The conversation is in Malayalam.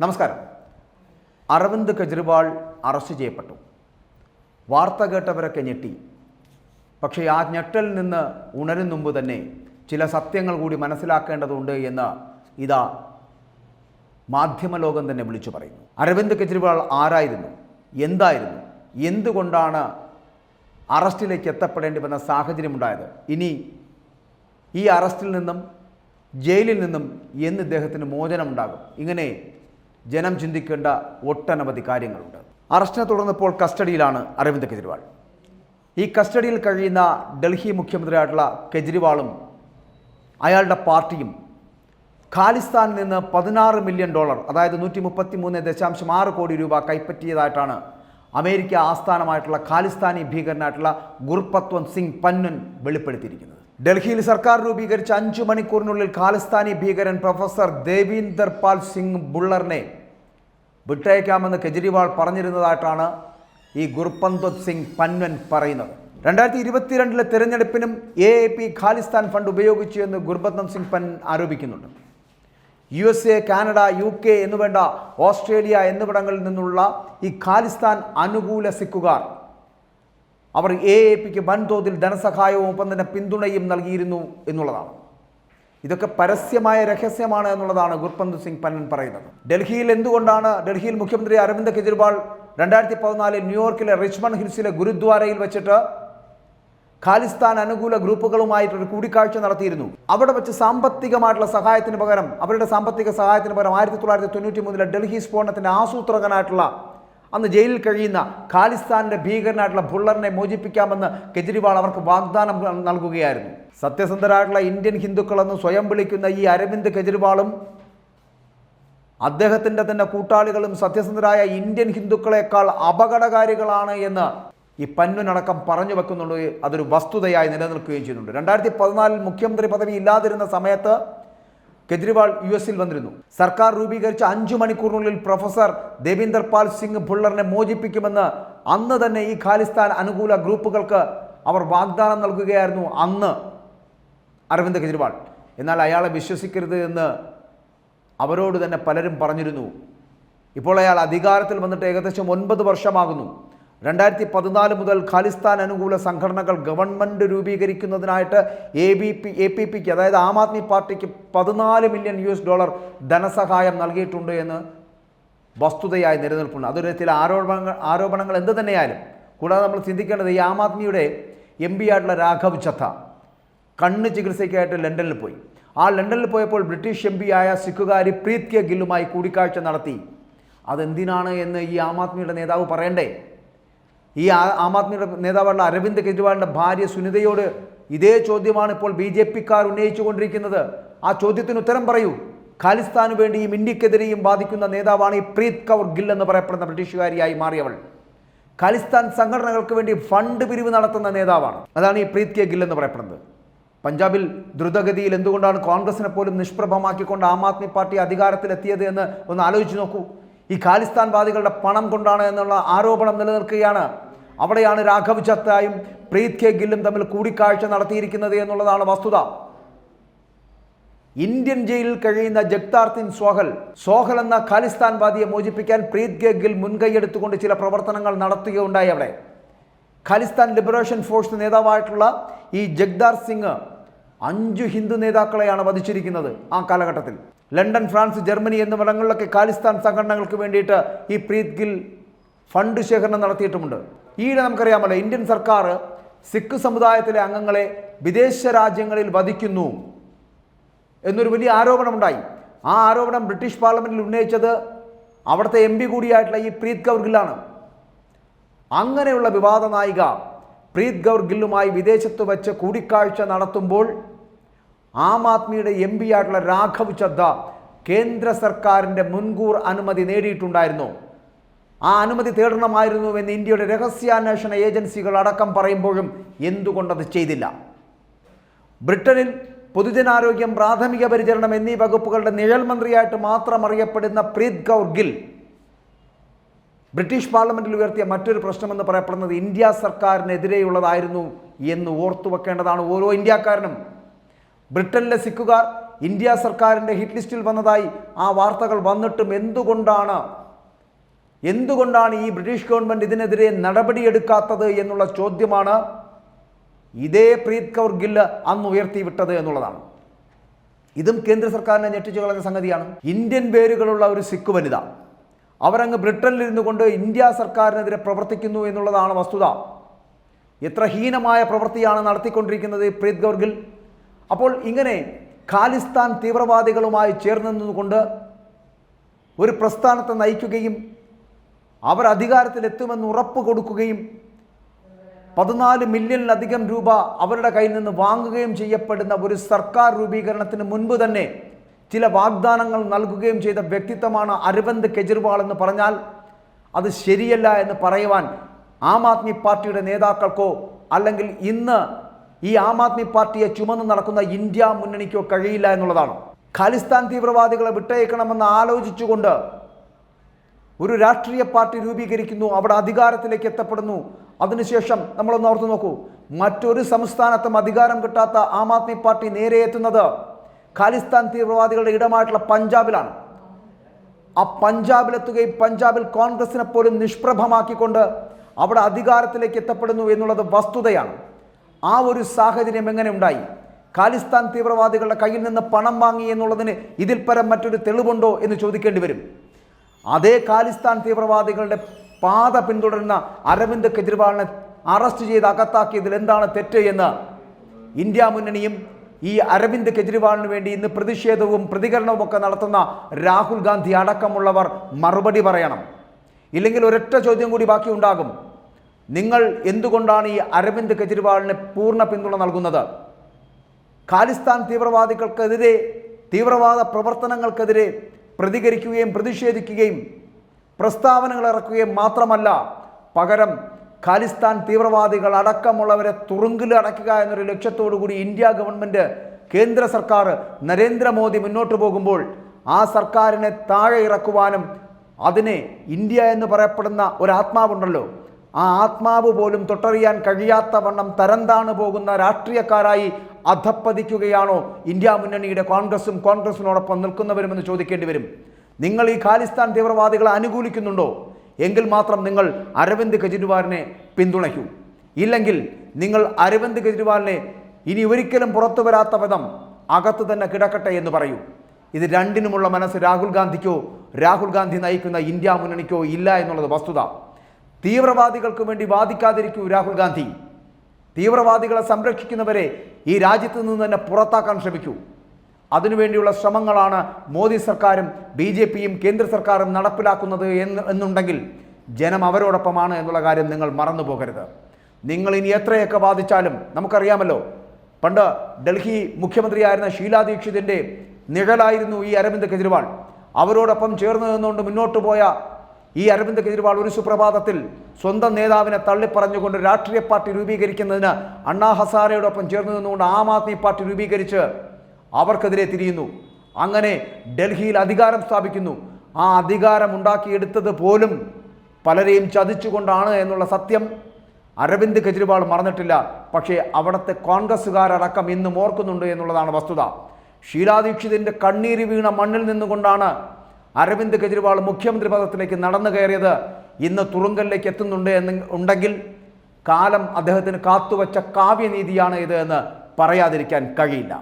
നമസ്കാരം. അരവിന്ദ് കെജ്രിവാൾ അറസ്റ്റ് ചെയ്യപ്പെട്ടു. വാർത്ത കേട്ടവരൊക്കെ ഞെട്ടി. പക്ഷേ ആ ഞെട്ടലിൽ നിന്ന് ഉണരും മുമ്പ് തന്നെ ചില സത്യങ്ങൾ കൂടി മനസ്സിലാക്കേണ്ടതുണ്ട് എന്ന് ഇതാ മാധ്യമലോകം തന്നെ വിളിച്ചു പറയുന്നു. അരവിന്ദ് കെജ്രിവാൾ ആരായിരുന്നു? എന്തായിരുന്നു? എന്തുകൊണ്ടാണ് അറസ്റ്റിലേക്ക് എത്തപ്പെടേണ്ടി വന്ന സാഹചര്യമുണ്ടായത്? ഇനി ഈ അറസ്റ്റിൽ നിന്നും ജയിലിൽ നിന്നും എന്ന് ഇദ്ദേഹത്തിന് മോചനമുണ്ടാകും. ഇങ്ങനെ ജനം ചിന്തിക്കേണ്ട ഒട്ടനവധി കാര്യങ്ങളുണ്ട്. അറസ്റ്റിനെ തുടർന്നപ്പോൾ കസ്റ്റഡിയിലാണ് അരവിന്ദ് കെജ്രിവാൾ. ഈ കസ്റ്റഡിയിൽ കഴിയുന്ന ഡൽഹി മുഖ്യമന്ത്രിയായിട്ടുള്ള കെജ്രിവാളും അയാളുടെ പാർട്ടിയും ഖാലിസ്ഥാനിൽ നിന്ന് പതിനാറ് മില്യൺ ഡോളർ അതായത് നൂറ്റി മുപ്പത്തി മൂന്ന് ദശാംശം ആറ് കോടി രൂപ കൈപ്പറ്റിയതായിട്ടാണ് അമേരിക്ക ആസ്ഥാനമായിട്ടുള്ള ഖാലിസ്ഥാനി ഭീകരനായിട്ടുള്ള ഗുർപത്വൻ സിംഗ് പന്നൻ വെളിപ്പെടുത്തിയിരിക്കുന്നത്. ഡൽഹിയിൽ സർക്കാർ രൂപീകരിച്ച അഞ്ചു മണിക്കൂറിനുള്ളിൽ ഖാലിസ്ഥാനി ഭീകരൻ പ്രൊഫസർ ദേവീന്ദർ പാൽ സിംഗ് ബുള്ളറിനെ വിട്ടയക്കാമെന്ന് കെജ്രിവാൾ പറഞ്ഞിരുന്നതായിട്ടാണ് ഈ ഗുർപന്ത് സിംഗ് പന്വൻ പറയുന്നത്. രണ്ടായിരത്തി ഇരുപത്തിരണ്ടിലെ തെരഞ്ഞെടുപ്പിനും A A P Khalistan fund ഉപയോഗിച്ചു എന്ന് Gurpatwant Singh Pannun ആരോപിക്കുന്നുണ്ട്. U S A Canada U K എന്നുവേണ്ട Australia എന്നിവിടങ്ങളിൽ നിന്നുള്ള ഈ ഖാലിസ്ഥാൻ അനുകൂല സിക്കുകാർ അവർ എ എ പിക്ക് വൻതോതിൽ ധനസഹായവും ഒപ്പം തന്നെ പിന്തുണയും നൽകിയിരുന്നു എന്നുള്ളതാണ്. ഇതൊക്കെ പരസ്യമായ രഹസ്യമാണ് എന്നുള്ളതാണ് ഗുർപന്ത് സിംഗ് പന്നൻ പറയുന്നത്. ഡൽഹിയിൽ എന്തുകൊണ്ടാണ് ഡൽഹിയിൽ മുഖ്യമന്ത്രി അരവിന്ദ് കെജ്രിവാൾ രണ്ടായിരത്തി പതിനാലിൽ ന്യൂയോർക്കിലെ റിച്ച്മണ്ട് ഹിൽസിലെ ഗുരുദ്വാരയിൽ വെച്ചിട്ട് ഖാലിസ്ഥാൻ അനുകൂല ഗ്രൂപ്പുകളുമായിട്ടൊരു കൂടിക്കാഴ്ച നടത്തിയിരുന്നു. അവിടെ വെച്ച് സാമ്പത്തികമായിട്ടുള്ള സഹായത്തിന് പകരം അവരുടെ സാമ്പത്തിക സഹായത്തിന് പകരം ആയിരത്തി തൊള്ളായിരത്തി തൊണ്ണൂറ്റി മൂന്നിലെ ഡൽഹി സ്ഫോടനത്തിന്റെ ആസൂത്രകനായിട്ടുള്ള അന്ന് ജയിലിൽ കഴിയുന്ന ഖാലിസ്ഥാന്റെ ഭീകരനായിട്ടുള്ള ബുള്ളറിനെ മോചിപ്പിക്കാമെന്ന് കെജ്രിവാൾ അവർക്ക് വാഗ്ദാനം നൽകുകയായിരുന്നു. സത്യസന്ധരായിട്ടുള്ള ഇന്ത്യൻ ഹിന്ദുക്കളെന്ന് സ്വയം വിളിക്കുന്ന ഈ അരവിന്ദ് കെജ്രിവാളും അദ്ദേഹത്തിന്റെ തന്നെ കൂട്ടാളികളും സത്യസന്ധരായ ഇന്ത്യൻ ഹിന്ദുക്കളെക്കാൾ അപകടകാരികളാണ് എന്ന് ഈ പന്നുനടക്കം പറഞ്ഞു വെക്കുന്നുണ്ട്. അതൊരു വസ്തുതയായി നിലനിൽക്കുകയും ചെയ്യുന്നുണ്ട്. രണ്ടായിരത്തി പതിനാലിൽ മുഖ്യമന്ത്രി പദവി ഇല്ലാതിരുന്ന സമയത്ത് കെജ്രിവാൾ യു എസിൽ വന്നിരുന്നു. സർക്കാർ രൂപീകരിച്ച അഞ്ചു മണിക്കൂറിനുള്ളിൽ പ്രൊഫസർ ദേവീന്ദർ പാൽ സിംഗ് ഭുള്ളറിനെ മോചിപ്പിക്കുമെന്ന് അന്ന് തന്നെ ഈ ഖാലിസ്ഥാൻ അനുകൂല ഗ്രൂപ്പുകൾക്ക് അവർ വാഗ്ദാനം നൽകുകയായിരുന്നു അന്ന്. അരവിന്ദ് കെജ്രിവാൾ. എന്നാൽ അയാളെ വിശ്വസിക്കരുത് എന്ന് അവരോട് തന്നെ പലരും പറഞ്ഞിരുന്നു. ഇപ്പോൾ അയാൾ അധികാരത്തിൽ വന്നിട്ട് ഏകദേശം ഒൻപത് വർഷമാകുന്നു. രണ്ടായിരത്തി പതിനാല് മുതൽ ഖാലിസ്ഥാൻ അനുകൂല സംഘടനകൾ government രൂപീകരിക്കുന്നതിനായിട്ട് A B P A P പിക്ക് അതായത് ആം ആദ്മി പാർട്ടിക്ക് പതിനാല് മില്യൺ യു എസ് ഡോളർ ധനസഹായം നൽകിയിട്ടുണ്ട് എന്ന് വസ്തുതയായി നിലനിൽപ്പുണ്ട്. അതൊരു ചില ആരോപണങ്ങൾ ആരോപണങ്ങൾ എന്ത് തന്നെയായാലും കൂടാതെ നമ്മൾ ചിന്തിക്കേണ്ടത് ഈ ആം ആദ്മിയുടെ എം പി ആയിട്ടുള്ള രാഘവ് ചത്ത കണ്ണ് ചികിത്സയ്ക്കായിട്ട് ലണ്ടനിൽ പോയി. ആ ലണ്ടനിൽ പോയപ്പോൾ ബ്രിട്ടീഷ് എം പി ആയ സിഖുകാരി പ്രീത് കെ ഗില്ലുമായി കൂടിക്കാഴ്ച നടത്തി. അതെന്തിനാണ് എന്ന് ഈ ആം ആദ്മിയുടെ നേതാവ് പറയണ്ടേ? ഈ ആ- ആദ്മിയുടെ നേതാവുള്ള അരവിന്ദ് കെജ്രിവാളിന്റെ ഭാര്യ സുനിതയോട് ഇതേ ചോദ്യമാണ് ഇപ്പോൾ ബി ജെ പിക്കാർ ഉന്നയിച്ചുകൊണ്ടിരിക്കുന്നത്. ആ ചോദ്യത്തിന് ഉത്തരം പറയൂ. ഖാലിസ്ഥാനു വേണ്ടിയും ഇന്ത്യക്കെതിരെയും ബാധിക്കുന്ന നേതാവാണ് ഈ പ്രീത് കൗർ ഗിൽ എന്ന് പറയപ്പെടുന്ന ബ്രിട്ടീഷുകാരിയായി മാറിയവൾ. ഖാലിസ്ഥാൻ സംഘടനകൾക്ക് വേണ്ടി ഫണ്ട് പിരിവ് നടത്തുന്ന നേതാവാണ്. അതാണ് ഈ പ്രീത് കെ ഗിൽ എന്ന് പറയപ്പെടുന്നത്. പഞ്ചാബിൽ ദ്രുതഗതിയിൽ എന്തുകൊണ്ടാണ് കോൺഗ്രസിനെ പോലും നിഷ്പ്രഭമാക്കിക്കൊണ്ട് ആം ആദ്മി പാർട്ടി അധികാരത്തിലെത്തിയത് എന്ന് ഒന്ന് ആലോചിച്ച് നോക്കൂ. ഈ ഖാലിസ്ഥാൻ വാദികളുടെ പണം കൊണ്ടാണ് എന്നുള്ള ആരോപണം നിലനിൽക്കുകയാണ് അവിടെയാണ് രാഘവ് ചത്തായും പ്രീത് കെ ഗില്ലും തമ്മിൽ കൂടിക്കാഴ്ച നടത്തിയിരിക്കുന്നത് എന്നുള്ളതാണ് വസ്തുത. ഇന്ത്യൻ ജയിലിൽ കഴിയുന്ന ജഗ്താർത്തിൻ സോഹൽ സോഹൽ എന്ന ഖാലിസ്ഥാൻ വാദിയെ മോചിപ്പിക്കാൻ പ്രീത് കെ ഗിൽ മുൻകൈയെടുത്തുകൊണ്ട് ചില പ്രവർത്തനങ്ങൾ നടത്തുകയുണ്ടായി അവിടെ. ഖാലിസ്ഥാൻ ലിബറേഷൻ ഫോഴ്സ് നേതാവായിട്ടുള്ള ഈ ജഗ്ദാർ സിംഗ് അഞ്ചു ഹിന്ദു നേതാക്കളെയാണ് വധിച്ചിരിക്കുന്നത് ആ കാലഘട്ടത്തിൽ. ലണ്ടൻ ഫ്രാൻസ് ജർമ്മനി എന്നിവിടങ്ങളിലൊക്കെ ഖാലിസ്ഥാൻ സംഘടനകൾക്ക് വേണ്ടിയിട്ട് ഈ പ്രീത് ഗിൽ ഫണ്ട് ശേഖരണം നടത്തിയിട്ടുമുണ്ട്. ഈയിടെ നമുക്കറിയാമല്ലോ ഇന്ത്യൻ സർക്കാർ സിഖ് സമുദായത്തിലെ അംഗങ്ങളെ വിദേശ രാജ്യങ്ങളിൽ വധിക്കുന്നു എന്നൊരു വലിയ ആരോപണമുണ്ടായി. ആ ആരോപണം ബ്രിട്ടീഷ് പാർലമെന്റിൽ ഉന്നയിച്ചത് അവിടുത്തെ എം പി കൂടിയായിട്ടുള്ള ഈ പ്രീത് കൗർ ഗില്ലാണ്. അങ്ങനെയുള്ള വിവാദ നായിക പ്രീത് ഗൗർ ഗില്ലുമായി വിദേശത്ത് വെച്ച് കൂടിക്കാഴ്ച നടത്തുമ്പോൾ ആം ആദ്മിയുടെ എം പി ആയിട്ടുള്ള രാഘവ് ചദ്ദ കേന്ദ്ര സർക്കാരിന്റെ മുൻകൂർ അനുമതി നേടിയിട്ടുണ്ടായിരുന്നു. ആ അനുമതി തേടണമായിരുന്നുവെന്ന് ഇന്ത്യയുടെ രഹസ്യാന്വേഷണ ഏജൻസികൾ അടക്കം പറയുമ്പോഴും എന്തുകൊണ്ടത് ചെയ്തില്ല? ബ്രിട്ടനിൽ പൊതുജനാരോഗ്യം പ്രാഥമിക പരിചരണം എന്നീ വകുപ്പുകളുടെ നിഴൽ മന്ത്രിയായിട്ട് മാത്രം അറിയപ്പെടുന്ന പ്രീത് കൗർ ഗിൽ ബ്രിട്ടീഷ് പാർലമെന്റിൽ ഉയർത്തിയ മറ്റൊരു പ്രശ്നമെന്ന് പറയപ്പെടുന്നത് ഇന്ത്യ സർക്കാരിനെതിരെയുള്ളതായിരുന്നു എന്ന് ഓർത്തു വെക്കേണ്ടതാണ് ഓരോ ഇന്ത്യക്കാരനും. ബ്രിട്ടനിലെ സിഖുകാർ ഇന്ത്യ സർക്കാരിന്റെ ഹിറ്റ് ലിസ്റ്റിൽ വന്നതായി ആ വാർത്തകൾ വന്നിട്ടും എന്തുകൊണ്ടാണ് എന്തുകൊണ്ടാണ് ഈ ബ്രിട്ടീഷ് ഗവൺമെന്റ് ഇതിനെതിരെ നടപടിയെടുക്കാത്തത് എന്നുള്ള ചോദ്യമാണ് ഇതേ പ്രീത് കൗർ ഗില്ല് അന്ന് ഉയർത്തിവിട്ടത് എന്നുള്ളതാണ്. ഇതും കേന്ദ്ര സർക്കാരിനെ ഞെട്ടിച്ചു കളഞ്ഞ സംഗതിയാണ്. ഇന്ത്യൻ പേരുകളുള്ള ഒരു സിഖ് വനിത. അവരങ്ങ് ബ്രിട്ടനിലിരുന്നു കൊണ്ട് ഇന്ത്യ സർക്കാരിനെതിരെ പ്രവർത്തിക്കുന്നു എന്നുള്ളതാണ് വസ്തുത. എത്ര ഹീനമായ പ്രവൃത്തിയാണ് നടത്തിക്കൊണ്ടിരിക്കുന്നത് പ്രീത് കൗർ ഗിൽ. അപ്പോൾ ഇങ്ങനെ ഖാലിസ്ഥാൻ തീവ്രവാദികളുമായി ചേർന്ന് നിന്നുകൊണ്ട് ഒരു പ്രസ്ഥാനത്തെ നയിക്കുകയും അവർ അധികാരത്തിലെത്തുമെന്ന് ഉറപ്പ് കൊടുക്കുകയും പതിനാല് മില്യണിലധികം രൂപ അവരുടെ കയ്യിൽ നിന്ന് വാങ്ങുകയും ചെയ്യപ്പെടുന്ന ഒരു സർക്കാർ രൂപീകരണത്തിന് മുൻപ് തന്നെ ചില വാഗ്ദാനങ്ങൾ നൽകുകയും ചെയ്ത വ്യക്തിത്വമാണ് അരവിന്ദ് കെജ്രിവാൾ എന്ന് പറഞ്ഞാൽ അത് ശരിയല്ല എന്ന് പറയുവാൻ ആം ആദ്മി പാർട്ടിയുടെ നേതാക്കൾക്കോ അല്ലെങ്കിൽ ഇന്ന് ഈ ആം ആദ്മി പാർട്ടിയെ ചുമന്ന് നടക്കുന്ന ഇന്ത്യ മുന്നണിക്കോ കഴിയില്ല എന്നുള്ളതാണ്. ഖാലിസ്ഥാൻ തീവ്രവാദികളെ വിട്ടയക്കണമെന്ന് ആലോചിച്ചുകൊണ്ട് ഒരു രാഷ്ട്രീയ പാർട്ടി രൂപീകരിക്കുന്നു അവിടെ അധികാരത്തിലേക്ക് എത്തപ്പെടുന്നു. അതിനുശേഷം നമ്മളൊന്ന് ഓർത്ത് നോക്കൂ. മറ്റൊരു സംസ്ഥാനത്തും അധികാരം കിട്ടാത്ത ആം ആദ്മി പാർട്ടി നേരെ എത്തുന്നത് ഖാലിസ്ഥാൻ തീവ്രവാദികളുടെ ഇടമായിട്ടുള്ള പഞ്ചാബിലാണ്. ആ പഞ്ചാബിലെത്തുകയും പഞ്ചാബിൽ കോൺഗ്രസിനെ പോലും നിഷ്പ്രഭമാക്കിക്കൊണ്ട് അവിടെ അധികാരത്തിലേക്ക് എത്തപ്പെടുന്നു എന്നുള്ളത് വസ്തുതയാണ്. ആ ഒരു സാഹചര്യം എങ്ങനെ ഉണ്ടായി? ഖാലിസ്ഥാൻ തീവ്രവാദികളുടെ കയ്യിൽ നിന്ന് പണം വാങ്ങി എന്നുള്ളതിന് ഇതിൽ പരം മറ്റൊരു തെളിവുണ്ടോ എന്ന് ചോദിക്കേണ്ടി വരും. അതേ ഖാലിസ്ഥാൻ തീവ്രവാദികളുടെ പാത പിന്തുടരുന്ന അരവിന്ദ് കെജ്രിവാളിനെ അറസ്റ്റ് ചെയ്ത് അകത്താക്കിയതിൽ എന്താണ് തെറ്റ് എന്ന് ഇന്ത്യ മുന്നണിയും ഈ അരവിന്ദ് കെജ്രിവാളിന് വേണ്ടി ഇന്ന് പ്രതിഷേധവും പ്രതികരണവും ഒക്കെ നടത്തുന്ന രാഹുൽ ഗാന്ധി അടക്കമുള്ളവർ മറുപടി പറയണം. ഇല്ലെങ്കിൽ ഒരൊറ്റ ചോദ്യം കൂടി ബാക്കി ഉണ്ടാകും. നിങ്ങൾ എന്തുകൊണ്ടാണ് ഈ അരവിന്ദ് കെജ്രിവാളിന് പൂർണ പിന്തുണ നൽകുന്നത്? ഖാലിസ്ഥാൻ തീവ്രവാദികൾക്കെതിരെ തീവ്രവാദ പ്രവർത്തനങ്ങൾക്കെതിരെ പ്രതികരിക്കുകയും പ്രതിഷേധിക്കുകയും പ്രസ്താവനകൾ ഇറക്കുകയും മാത്രമല്ല പകരം ഖാലിസ്ഥാൻ തീവ്രവാദികൾ അടക്കമുള്ളവരെ തുറുങ്കിൽ അടയ്ക്കുക എന്നൊരു ലക്ഷ്യത്തോടു കൂടി ഇന്ത്യ ഗവൺമെന്റ് കേന്ദ്ര സർക്കാർ നരേന്ദ്രമോദി മുന്നോട്ട് പോകുമ്പോൾ ആ സർക്കാരിനെ താഴെ ഇറക്കുവാനും അതിനെ ഇന്ത്യ എന്ന് പറയപ്പെടുന്ന ഒരു ആത്മാവുണ്ടല്ലോ. ആ ആത്മാവ് പോലും തൊട്ടറിയാൻ കഴിയാത്ത വണ്ണം തരംതാണു പോകുന്ന രാഷ്ട്രീയക്കാരായി അധപ്പതിക്കുകയാണോ? ഇന്ത്യ മുന്നണിയുടെ കോൺഗ്രസും കോൺഗ്രസിനോടൊപ്പം നിൽക്കുന്നവരുമെന്ന് ചോദിക്കേണ്ടി വരും. നിങ്ങൾ ഈ ഖാലിസ്ഥാൻ തീവ്രവാദികളെ അനുകൂലിക്കുന്നുണ്ടോ? എങ്കിൽ മാത്രം നിങ്ങൾ അരവിന്ദ് കെജ്രിവാളിനെ പിന്തുണയ്ക്കൂ. ഇല്ലെങ്കിൽ നിങ്ങൾ അരവിന്ദ് കെജ്രിവാളിനെ ഇനി ഒരിക്കലും പുറത്തു വരാത്ത പദം അകത്ത് തന്നെ കിടക്കട്ടെ എന്ന് പറയൂ. ഇത് രണ്ടിനുമുള്ള മനസ്സ് രാഹുൽ ഗാന്ധിക്കോ രാഹുൽ ഗാന്ധി നയിക്കുന്ന ഇന്ത്യ മുന്നണിക്കോ ഇല്ല എന്നുള്ളത് വസ്തുത. തീവ്രവാദികൾക്ക് വേണ്ടി വാദിക്കാതിരിക്കൂ രാഹുൽ ഗാന്ധി. തീവ്രവാദികളെ സംരക്ഷിക്കുന്നവരെ ഈ രാജ്യത്ത് നിന്ന് തന്നെ പുറത്താക്കാൻ ശ്രമിക്കൂ. അതിനുവേണ്ടിയുള്ള ശ്രമങ്ങളാണ് മോദി സർക്കാരും ബി ജെ പിയും കേന്ദ്ര സർക്കാരും നടപ്പിലാക്കുന്നത് എന്ന് എന്നുണ്ടെങ്കിൽ ജനം അവരോടൊപ്പമാണ് എന്നുള്ള കാര്യം നിങ്ങൾ മറന്നു പോകരുത് നിങ്ങൾ ഇനി എത്രയൊക്കെ വാദിച്ചാലും നമുക്കറിയാമല്ലോ. പണ്ട് ഡൽഹി മുഖ്യമന്ത്രിയായിരുന്ന ഷീലാ ദീക്ഷിതിന്റെ നിഴലായിരുന്നു ഈ അരവിന്ദ് കെജ്രിവാൾ. അവരോടൊപ്പം ചേർന്ന് നിന്നുകൊണ്ട് മുന്നോട്ട് പോയ ഈ അരവിന്ദ് കെജ്രിവാൾ ഒരു സുപ്രഭാതത്തിൽ സ്വന്തം നേതാവിനെ തള്ളിപ്പറഞ്ഞുകൊണ്ട് രാഷ്ട്രീയ പാർട്ടി രൂപീകരിക്കുന്നതിന് അണ്ണാ ഹസാരയോടൊപ്പം ചേർന്ന് നിന്നുകൊണ്ട് ആം ആദ്മി പാർട്ടി രൂപീകരിച്ച് അവർക്കെതിരെ തിരിയുന്നു. അങ്ങനെ ഡൽഹിയിൽ അധികാരം സ്ഥാപിക്കുന്നു. ആ അധികാരം ഉണ്ടാക്കിയെടുത്തത് പോലും പലരെയും ചതിച്ചുകൊണ്ടാണ് എന്നുള്ള സത്യം അരവിന്ദ് കെജ്രിവാൾ മറന്നിട്ടില്ല. പക്ഷേ അവിടുത്തെ കോൺഗ്രസ്സുകാരടക്കം ഇന്നും ഓർക്കുന്നുണ്ട് എന്നുള്ളതാണ് വസ്തുത. ഷീലാ ദീക്ഷിതിന്റെ കണ്ണീര് വീണ മണ്ണിൽ നിന്നുകൊണ്ടാണ് അരവിന്ദ് കെജ്രിവാൾ മുഖ്യമന്ത്രി പദത്തിലേക്ക് നടന്നു കയറിയത് ഇന്ന് തുറുങ്കലിലേക്ക് എത്തുന്നുണ്ട് എന്ന് ഉണ്ടെങ്കിൽ കാലം അദ്ദേഹത്തിന് കാത്തുവച്ച കാവ്യനീതിയാണ് ഇത് എന്ന് പറയാതിരിക്കാൻ കഴിയില്ല.